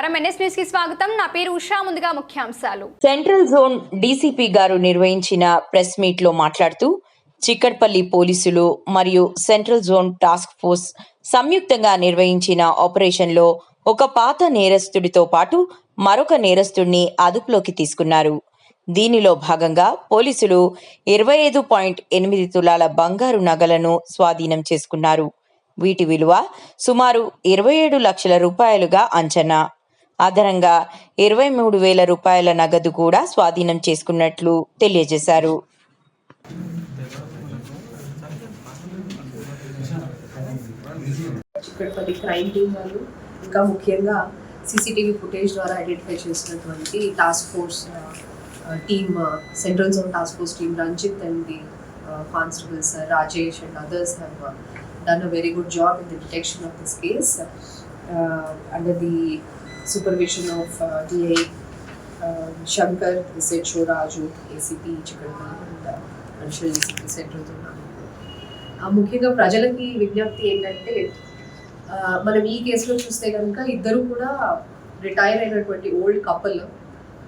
నమస్కారం. ఎన్ఎస్ న్యూస్కి స్వాగతం. నా పేరు ఉషా. ముందుగా ముఖ్యాంశాలు. సెంట్రల్ జోన్ డీసీపీ గారు నిర్వహించిన ప్రెస్ మీట్లో మాట్లాడుతూ చిక్కడ్పల్లి పోలీసులు మరియు సెంట్రల్ జోన్ టాస్క్ ఫోర్స్ సంయుక్తంగా నిర్వహించిన ఆపరేషన్లో ఒక పాత నేరస్తుడితో పాటు మరొక నేరస్తుడిని అదుపులోకి తీసుకున్నారు. దీనిలో భాగంగా పోలీసులు ఇరవై ఐదు పాయింట్ ఎనిమిది తులాల బంగారు నగలను స్వాధీనం చేసుకున్నారు. వీటి విలువ సుమారు ఇరవై ఏడు లక్షల రూపాయలుగా అంచనా. అదనంగా ఇరవై మూడు వేల రూపాయల నగదు కూడా స్వాధీనం చేసుకున్నట్లు తెలియజేశారు. చిక్కడపల్లి క్రైమ్ టీం వాళ్ళు ఇంకా ముఖ్యంగా సీసీటీవీ ఫుటేజ్ ద్వారా ఐడెంటిఫై చేసినటువంటి task force team central zone task force team Ranjit and the constables Rajesh and others have done a very good job in the detection of this case uh, the supervision of uh, DA uh, um, Shankar, SHO Raju, ACP Chikkadpalli and uh, ACP Central ముఖ్యంగా ప్రజలకి విజ్ఞప్తి ఏంటంటే మనం ఈ కేసులో చూస్తే కనుక ఇద్దరు కూడా రిటైర్ అయినటువంటి ఓల్డ్ కపుల్.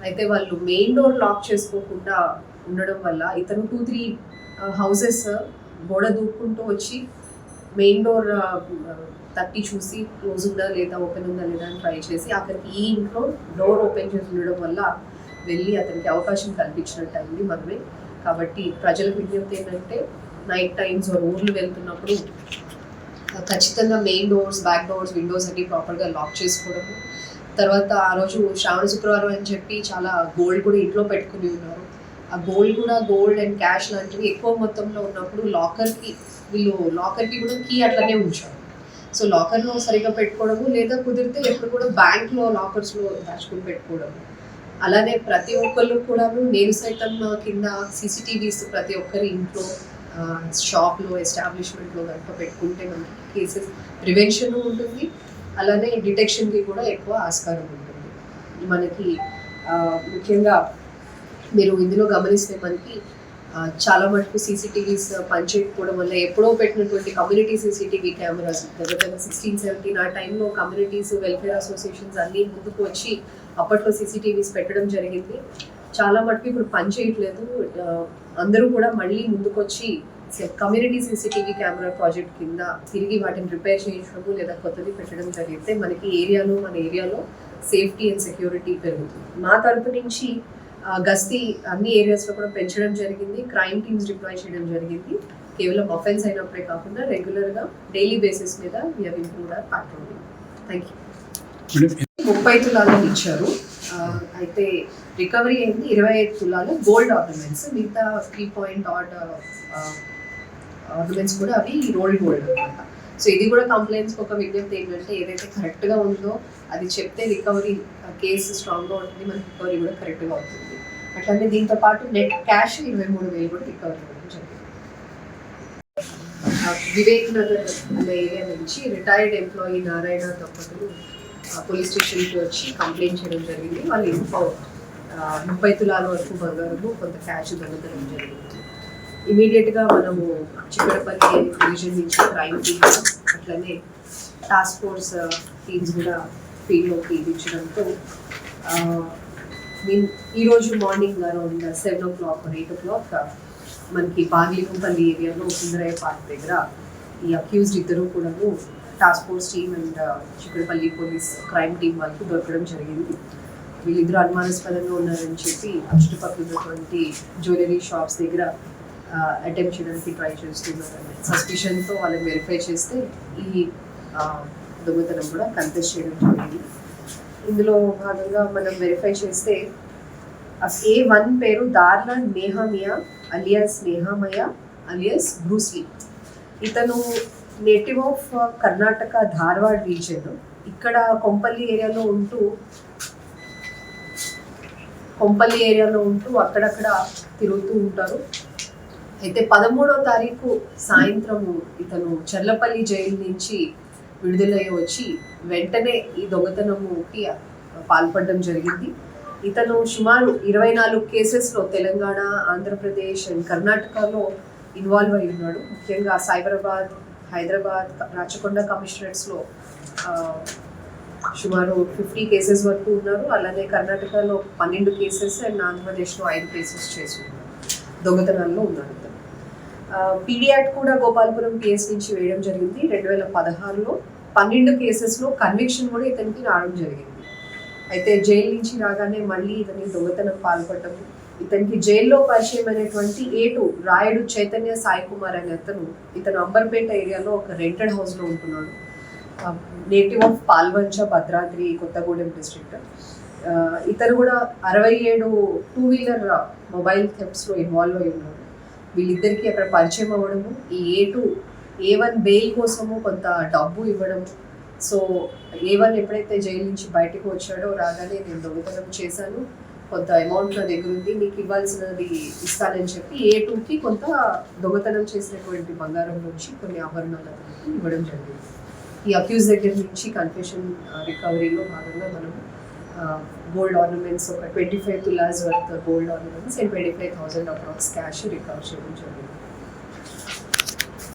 అయితే వాళ్ళు మెయిన్ డోర్ లాక్ చేసుకోకుండా ఉండడం వల్ల ఇతను టూ త్రీ హౌసెస్ గోడ దూక్కుంటూ వచ్చి మెయిన్ డోర్ తట్టి చూసి క్లోజ్ ఉందా లేదా ఓపెన్ ఉందా లేదా అని ట్రై చేసి అక్కడికి ఈ ఇంట్లో డోర్ ఓపెన్ చేసి ఉండడం వల్ల వెళ్ళి అతనికి అవకాశం కల్పించినట్టు అయింది మనమే కాబట్టి ప్రజలకు విజ్ఞప్తి ఏంటంటే నైట్ టైమ్స్ ఊర్లు వెళ్తున్నప్పుడు ఖచ్చితంగా main doors back doors windows అన్ని ప్రాపర్గా లాక్ చేసుకోవడము. తర్వాత ఆ రోజు శ్రావణ శుక్రవారం అని చెప్పి చాలా గోల్డ్ కూడా ఇంట్లో పెట్టుకుని ఉన్నారు. గోల్డ్ కూడా గోల్డ్ అండ్ క్యాష్ లాంటివి ఎక్కువ మొత్తంలో ఉన్నప్పుడు లాకర్కి వీళ్ళు లాకర్కి కూడా కీ అట్లనే ఉంచారు. సో లాకర్లో సరిగా పెట్టుకోవడము లేదా కుదిరితే ఎప్పుడు కూడా బ్యాంక్లో లాకర్స్లో దాచుకుని పెట్టుకోవడము. అలానే ప్రతి ఒక్కళ్ళు కూడా నేను సైతం కింద సీసీటీవీస్ ప్రతి ఒక్కరి ఇంట్లో షాప్లో ఎస్టాబ్లిష్మెంట్లో కనుక పెట్టుకుంటే మనకి కేసెస్ ప్రివెన్షన్ ఉంటుంది. అలానే డిటెక్షన్కి కూడా ఎక్కువ ఆస్కారం ఉంటుంది. మనకి ముఖ్యంగా మీరు ఇందులో గమనిస్తే మనకి చాలా మటుకు సీసీటీవీస్ పనిచేయకపోవడం వల్ల ఎప్పుడో పెట్టినటువంటి కమ్యూనిటీ సీసీటీవీ కెమెరాస్ దగ్గర దగ్గర సిక్స్టీన్ సెవెంటీన్ ఆ టైంలో కమ్యూనిటీస్ వెల్ఫేర్ అసోసియేషన్స్ అన్నీ ముందుకు వచ్చి అప్పట్లో సీసీటీవీస్ పెట్టడం జరిగింది. చాలా మటుకు ఇప్పుడు పనిచేయట్లేదు అందరూ కూడా మళ్ళీ ముందుకొచ్చి కమ్యూనిటీ సీసీటీవీ కెమెరా ప్రాజెక్ట్ కింద తిరిగి వాటిని రిపేర్ చేయించడము లేదా కొత్తది పెట్టడం జరిగితే మనకి ఏరియాలో మన ఏరియాలో సేఫ్టీ అండ్ సెక్యూరిటీ పెరుగుతుంది. మా తరపు నుంచి గస్తీ అన్ని ఏరియాస్లో కూడా పెంచడం జరిగింది క్రైమ్ టీమ్స్ డిప్లాయ్ చేయడం జరిగింది. కేవలం అఫెన్స్ అయినప్పుడే కాకుండా రెగ్యులర్గా డైలీ బేసిస్ మీద we have improved our thank you ముప్పై తులాలు ఇచ్చారు. అయితే రికవరీ అయింది. ఇరవై ఐదు తులాలు గోల్డ్ ఆర్నమెంట్స్ మిగతా త్రీ పాయింట్ ఆర్డ్ ఆర్నమెంట్స్ కూడా అవి రోల్డ్ గోల్డ్ అనమాట సో ఇది కూడా కంప్లైంట్స్ ఒక విజ్ఞప్తి ఏంటంటే ఏదైతే కరెక్ట్గా ఉందో అది చెప్తే రికవరీ కేసు స్ట్రాంగ్గా ఉంటుంది మనకి రికవరీ కూడా కరెక్ట్గా అవుతుంది అట్లనే దీంతో పాటు నెట్ క్యాష్ ఇరవై మూడు వేలు కూడా రికవర్ అవ్వడం జరిగింది. వివేక్ నగర్ అనే ఏరియా నుంచి రిటైర్డ్ ఎంప్లాయీ నారాయణ దంపతులు పోలీస్ స్టేషన్కి వచ్చి కంప్లైంట్ చేయడం జరిగింది. వాళ్ళ ఇంట్లో ముప్పై తులాల వరకు బంగారము కొంత క్యాష్ దొంగతనం జరిగింది. ఇమీడియట్గా మనము చిక్కడపల్లి డివిజన్ నుంచి క్రైమ్ టీమ్ అట్లనే టాస్క్ ఫోర్స్ టీమ్స్ కూడా ఫీల్డ్లోకి దించడంతో ఈరోజు morning around seven o'clock eight o'clock మనకి బాగిలింపల్లి ఏరియాలో సుందరయ్య పార్క్ దగ్గర ఈ అక్యూజ్డ్ ఇద్దరు కూడాను task force team and uh, Chikkadpally police crime team వాళ్ళకి దొరకడం జరిగింది. వీళ్ళిద్దరు అనుమానాస్పదంగా ఉన్నారని చెప్పి ఆ చుట్టుపక్కల ఉన్నటువంటి జ్యువెలరీ షాప్స్ దగ్గర uh, అటెంప్ట్ చేయడానికి ట్రై చేస్తున్నారని సస్పిషన్తో వాళ్ళని వెరిఫై చేస్తే ఈ uh, దొంగతనం కూడా కన్ఫెస్ చేయడం జరిగింది. ఇందులో భాగంగా మనం వెరిఫై చేస్తే ఏ వన్ పేరు Darla Nehemiah alias Nehemiah alias Bruce Lee. ఇతను native of uh, Karnataka Dharwad region ఇక్కడ కొంపల్లి ఏరియాలో ఉంటూ కొంపల్లి ఏరియాలో ఉంటూ అక్కడక్కడ తిరుగుతూ ఉంటారు. అయితే పదమూడో తారీఖు సాయంత్రము ఇతను చర్లపల్లి జైలు నుంచి విడుదలయ్యి వచ్చి వెంటనే ఈ దొంగతనముకి పాల్పడడం జరిగింది. ఇతను సుమారు ఇరవై నాలుగు కేసెస్లో తెలంగాణ ఆంధ్రప్రదేశ్ అండ్ కర్ణాటకలో ఇన్వాల్వ్ అయి ఉన్నాడు. ముఖ్యంగా సైబరాబాద్ హైదరాబాద్ రాచకొండ కమిషనరేట్స్లో సుమారు ఫిఫ్టీ కేసెస్ వరకు ఉన్నారు. అలానే కర్ణాటకలో పన్నెండు కేసెస్ అండ్ ఆంధ్రప్రదేశ్లో ఐదు కేసెస్ చేసి ఉన్నారు. దొంగతనాల్లో ఉన్నారు ఇతను. పీడియాట్ కూడా గోపాలపురం కేసు నుంచి వేయడం జరిగింది. రెండు వేల పదహారులో పన్నెండు కేసెస్లో కన్విక్షన్ కూడా ఇతనికి రావడం జరిగింది. అయితే జైలు నుంచి రాగానే మళ్ళీ ఇతని దొంగతనం పాల్పడటం ఇతనికి జైల్లో పరిచయం అయినటువంటి ఏటు రాయుడు చైతన్య సాయి కుమార్ అనే అతను ఇతను అంబర్పేట ఏరియాలో ఒక రెంటెడ్ హౌస్లో ఉంటున్నాడు. Native of Palvancha Bhadradri Kothagudem district. ఇతను కూడా అరవై ఏడు టూ వీలర్ మొబైల్ థెప్స్లో ఇన్వాల్వ్ అయి ఉన్నాడు. వీళ్ళిద్దరికీ అక్కడ పరిచయం అవ్వడము ఈ A two A one bail కోసము కొంత డబ్బు ఇవ్వడము. సో ఏ వన్ ఎప్పుడైతే జైలు నుంచి బయటకు వచ్చాడో రాగానే నేను దొంగతనం చేశాను. కొంత అమౌంట్ నా దగ్గర ఉంది మీకు ఇవ్వాల్సినది ఇస్తానని చెప్పి ఏ టూకి కొంత దొంగతనం చేసినటువంటి బంగారం నుంచి కొన్ని ఆభరణాలు అతనికి ఇవ్వడం జరిగింది. ఈ అక్యూజ్ దగ్గర నుంచి కన్ఫెషన్ రికవరీలో భాగంగా మనం గోల్డ్ ఆర్నమెంట్స్ ఒక twenty five tolas worth gold ornaments and twenty five thousand approx cash recover చేయడం జరిగింది